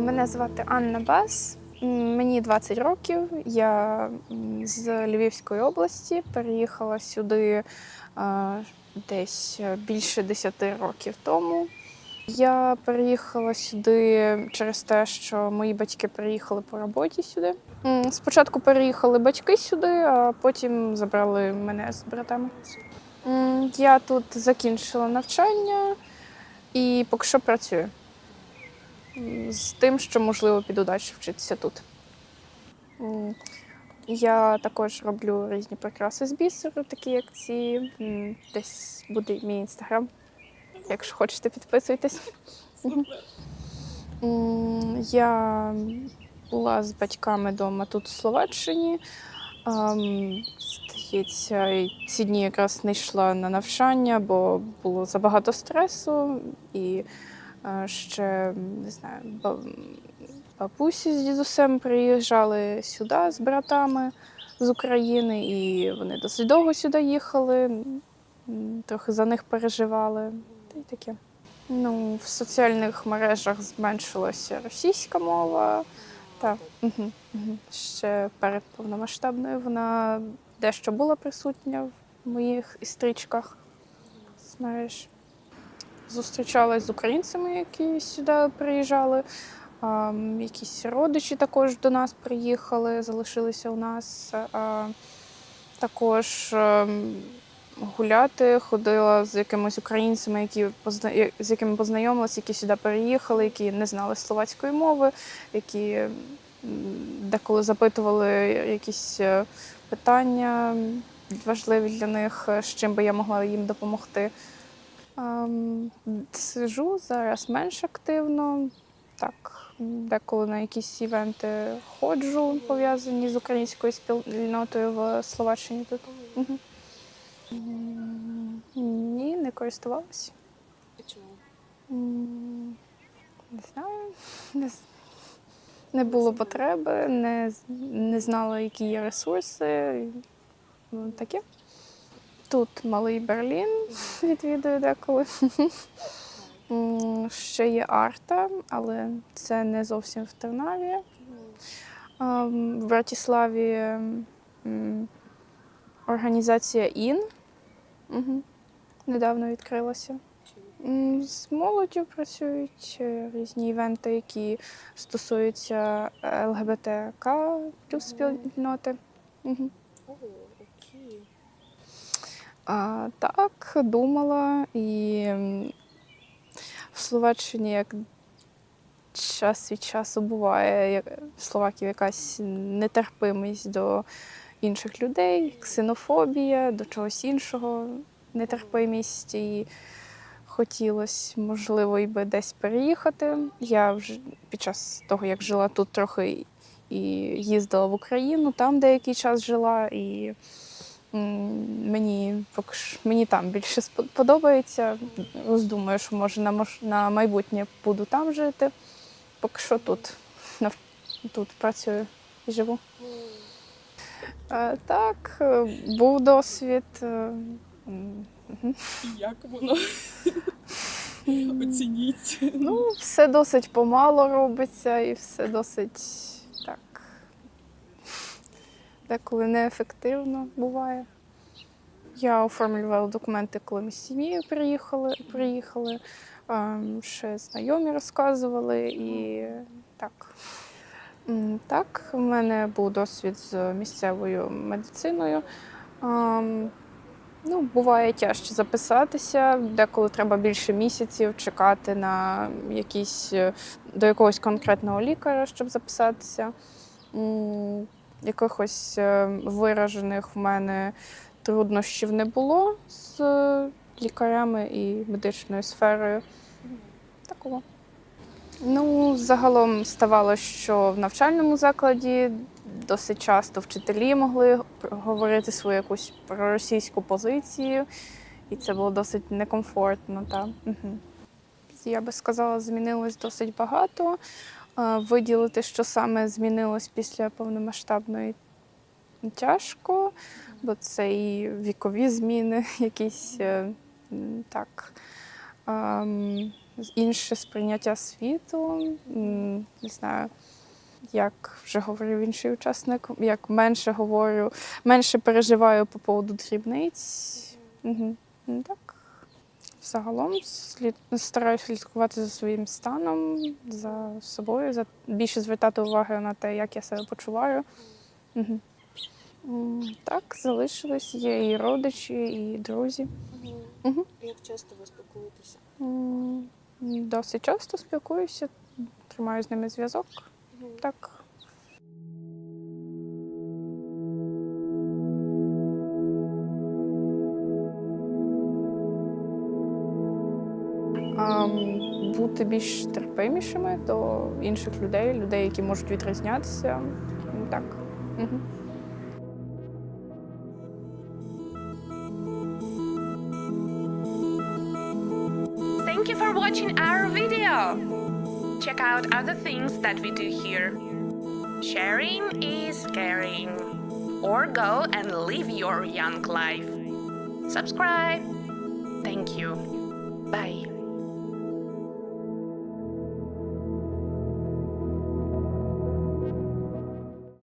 Мене звати Анна Бас. Мені 20 років. Я з Львівської області переїхала сюди десь е, більше 10 років тому. Я переїхала сюди через те, що мої батьки приїхали по роботі сюди. Спочатку переїхали батьки сюди, а потім забрали мене з братами. Я тут закінчила навчання і поки що працюю з тим, що можливо піду далі вчитися тут. Я також роблю різні прикраси з бісеру, такі як ці. Десь буде мій інстаграм. Якщо хочете, підписуйтесь. Я була з батьками вдома тут в Словаччині. Здається, ці дні якраз не йшла на навчання, бо було забагато стресу і ще не знаю, бабусі з дідусем приїжджали сюди з братами з України, і вони досить довго сюди їхали, трохи за них переживали. Та й таке. Ну, в соціальних мережах зменшилася російська мова. Так, ще перед повномасштабною вона дещо була присутня в моїх істричках з мереж. Зустрічалась з українцями, які сюди приїжджали. Якісь родичі також до нас приїхали, залишилися у нас. Також ем, гуляти ходила з якимись українцями, які з якими познайомилася, які сюди переїхали, які не знали словацької мови, які деколи запитували якісь е, питання важливі для них, з чим би я могла їм допомогти. Сижу зараз менш активно. Так, деколи на якісь івенти ходжу, пов'язані з українською спільнотою в Словаччині тут. М, Ні, не користувалася. Чому? Не знаю. Не, не було потреби, не, не знала, які є ресурси. Ну, Таке. Тут малий Берлін відвідую деколи. Ще є арта, але це не зовсім в Тернаві. В Братіславі організація ІН недавно відкрилася. З молоддю працюють е, різні івенти, які стосуються ЛГБТК плюс спільноти. Угу. А, так, думала. І в Словаччині як час від часу буває як- в Словаків якась нетерпимість до інших людей, ксенофобія, до чогось іншого, нетерпимість. І хотілося, можливо, і би десь переїхати. Я вже під час того, як жила тут, трохи і їздила в Україну, там деякий час жила. І Мені мені там більше подобається. Роздумую, що може на на майбутнє буду там жити. Поки що тут, тут працюю і живу. Так, е, був досвід. е. Як воно? Оцініть. Ну, все досить помало робиться і все досить. Деколи неефективно буває. Я оформлювала документи, коли ми з сім'єю приїхали. приїхали. Ем, Ще знайомі розказували і так. Так, у мене був досвід з місцевою медициною. Ем, Ну, буває тяжче записатися, деколи треба більше місяців чекати на якісь е, до якогось конкретного лікаря, щоб записатися. Якихось е, виражених в мене труднощів не було з е, лікарями і медичною сферою. Такого. Ну, загалом ставалося, що в навчальному закладі досить часто вчителі могли говорити свою якусь проросійську позицію, і це було досить некомфортно. Та. Угу. Я би сказала, змінилось досить багато. Виділити, що саме змінилось після повномасштабної тяжко, бо це і вікові зміни, якісь е, так. інше сприйняття світу. Не знаю, як вже говорив інший учасник, як менше говорю, менше переживаю по поводу дрібниць. Угу. Так. Загалом слід, стараюся слідкувати за своїм станом, за собою, за більше звертати уваги на те, як я себе почуваю. Угу. Так, залишились. Є і родичі, і друзі. Угу. Як часто ви спілкуєтеся? Досить часто спілкуюся, тримаю з ними зв'язок. Угу. Так. бути більш терпимішими до інших людей, людей, які можуть відрізнятися. М, Так. Угу. Thank you for watching our video. Check out other things that we do here. Sharing is caring. Or go and live your young life. Subscribe. Thank you. Bye.